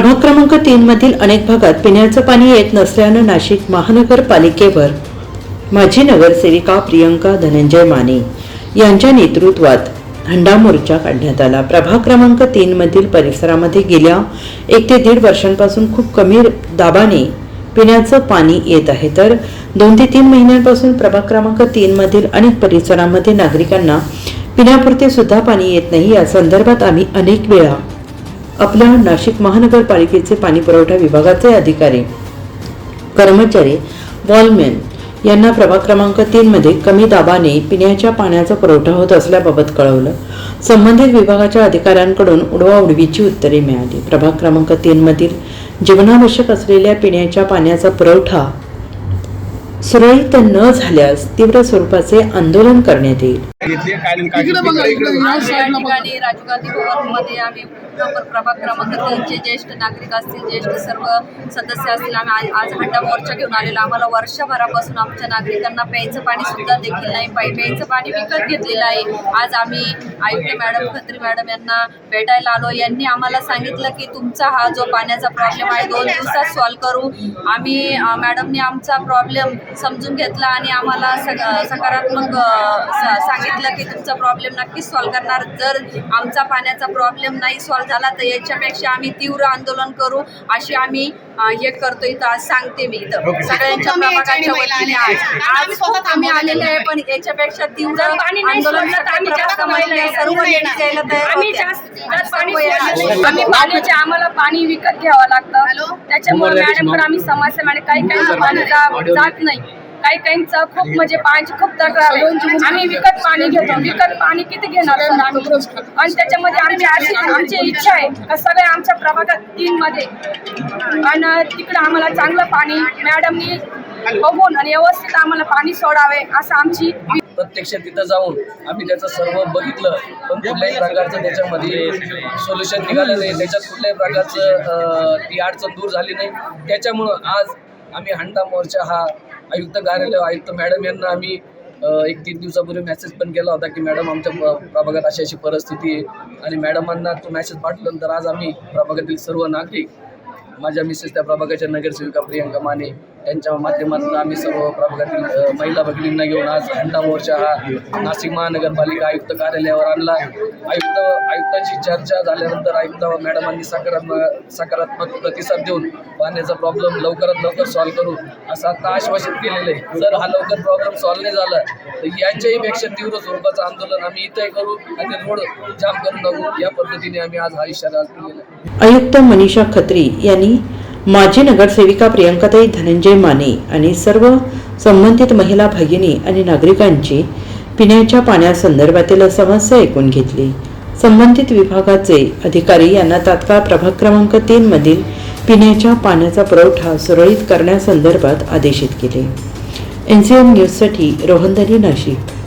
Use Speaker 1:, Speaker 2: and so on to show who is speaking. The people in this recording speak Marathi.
Speaker 1: प्रभाग क्रमांक तीन मधील अनेक भागात पिण्याचं पाणी येत नसल्यानं नाशिक महानगरपालिकेवर माजी नगरसेविका प्रियंका धनंजय माने यांच्या नेतृत्वात हंडा मोर्चा काढण्यात आला. प्रभाग क्रमांक तीन मधील परिसरामध्ये गेल्या एक ते दीड वर्षांपासून खूप कमी दाबाने पिण्याचं पाणी येत आहे. तर दोन ते तीन महिन्यांपासून प्रभाग क्रमांक तीन मधील अनेक परिसरामध्ये नागरिकांना पिण्यापुरते सुद्धा पाणी येत नाही. या संदर्भात आम्ही अनेक वेळा आपल्या नाशिक महानगरपालिकेचे पाणी पुरवठा विभागाचे अधिकारी कर्मचारी वॉलमॅन यांना प्रभाग क्रमांक तीन मध्ये कमी दाबाने पिण्याच्या पाण्याचा पुरवठा होत असल्याबाबत कळवलं. संबंधित विभागाच्या अधिकाऱ्यांकडून उडवाउडवीची उत्तरे मिळाली. प्रभाग क्रमांक तीन मधील जीवनावश्यक असलेल्या पिण्याच्या पाण्याचा पुरवठा सुरळीत न झाल्यास तीव्र स्वरूपाचे आंदोलन करण्यात येईल.
Speaker 2: प्रॉपर प्रभाग क्रमांक तीनचे ज्येष्ठ नागरिक असतील ज्येष्ठ सर्व सदस्य असतील आम्ही आज आज हंडा मोर्चा घेऊन आलेलो. आम्हाला वर्षभरापासून आमच्या नागरिकांना प्यायचं पाणी सुद्धा देखील नाही. पाय प्यायचं पाणी विकत घेतलेलं आहे. आज आम्ही आयुक्त मॅडम खत्री मॅडम यांना भेटायला आलो. यांनी आम्हाला सांगितलं की तुमचा हा जो पाण्याचा प्रॉब्लेम आहे दोन दिवसात सॉल्व्ह करू. आम्ही मॅडमनी मॅडमने आमचा प्रॉब्लेम समजून घेतला आणि आम्हाला सकारात्मक स- सांगितलं की तुमचा प्रॉब्लेम नक्कीच सॉल्व्ह करणार. जर आमचा पाण्याचा प्रॉब्लेम नाही सॉल्व्ह झाला तर याच्यापेक्षा आम्ही तीव्र आंदोलन करू अशी आम्ही हे करतो इथं आज सांगते मी इथं. सगळ्यांच्या प्रभागाच्या वतीने आज.
Speaker 3: आम्ही
Speaker 2: आलेले आहे पण याच्यापेक्षा तीव्र आंदोलन सर्व यायला तयार
Speaker 4: आम्ही. पाण्याचे आम्हाला पाणी विकत घ्यावं लागतं? त्याच्यामुळे मॅडम पण आम्ही समस्या मॅडम काही काही जात नाही. काही काहींचं खूप म्हणजे पाण्याची खूप तक्रार आहे. आम्ही विकत पाणी घेतो. विकत पाणी किती घेणार आम्ही? आणि त्याच्यामध्ये आमची अशी आमची इच्छा आहे का सगळे आमच्या प्रभागात तीन मध्ये. आणि तिकडे आम्हाला चांगलं पाणी मॅडमनी बघून आणि व्यवस्थित आम्हाला पाणी सोडावे असं आमची
Speaker 5: प्रत्यक्ष तिथं जाऊन आम्ही त्याचं सर्व बघितलं. पण कुठल्याही प्रकारचं त्याच्यामध्ये सोल्युशन निघालं नाही. त्याच्यात कुठल्याही प्रकारचं ती अडचण दूर झाली नाही. त्याच्यामुळं आज आम्ही हंडा मोर्चा हा आयुक्त कार्यालय आयुक्त मॅडम यांना आम्ही एक तीन दिवसापूर्वी मेसेज पण केला होता की मॅडम आमच्या प्रभागात अशी अशी परिस्थिती आहे आणि मॅडमांना तो मेसेज पाठवल्यानंतर आज आम्ही प्रभागातील सर्व नागरिक माझ्या मिसेस त्या प्रभागाच्या नगरसेविका प्रियंका माने त्यांच्या माध्यमातून आम्ही सर्व प्रभागातील महिला भगिनींना घेऊन आज हंडा मोर्चा हा नाशिक महानगरपालिका आयुक्त कार्यालयावर आणला. आयुक्त आयुक्तांशी चर्चा झाल्यानंतर आयुक्त मॅडमांनी सकारात्मक सकारात्मक प्रतिसाद देऊन पाण्याचा प्रॉब्लेम लवकरात लवकर सॉल्व्ह करू असं आता आश्वासित केलेलं आहे. जर हा लवकर प्रॉब्लेम सॉल्व्ह नाही झाला तर याच्याही पेक्षा तीव्र स्वरूपाचं आंदोलन आम्ही इथंही करू आणि रोड जाम करून टाकू या पद्धतीने आम्ही आज हा इशारा आज
Speaker 1: आयुक्त मनीषा खत्री यांनी माजी नगरसेविका प्रियंकाताई धनंजय माने आणि सर्व संबंधित महिला भगिनी आणि नागरिकांची पिण्याच्या पाण्यासंदर्भातील समस्या ऐकून घेतली. संबंधित विभागाचे अधिकारी यांना तात्काळ प्रभाग क्रमांक तीनमधील पिण्याच्या पाण्याचा पुरवठा सुरळीत करण्यासंदर्भात आदेशित केले. एन सी एम न्यूजसाठी रोहनदरी नाशिक.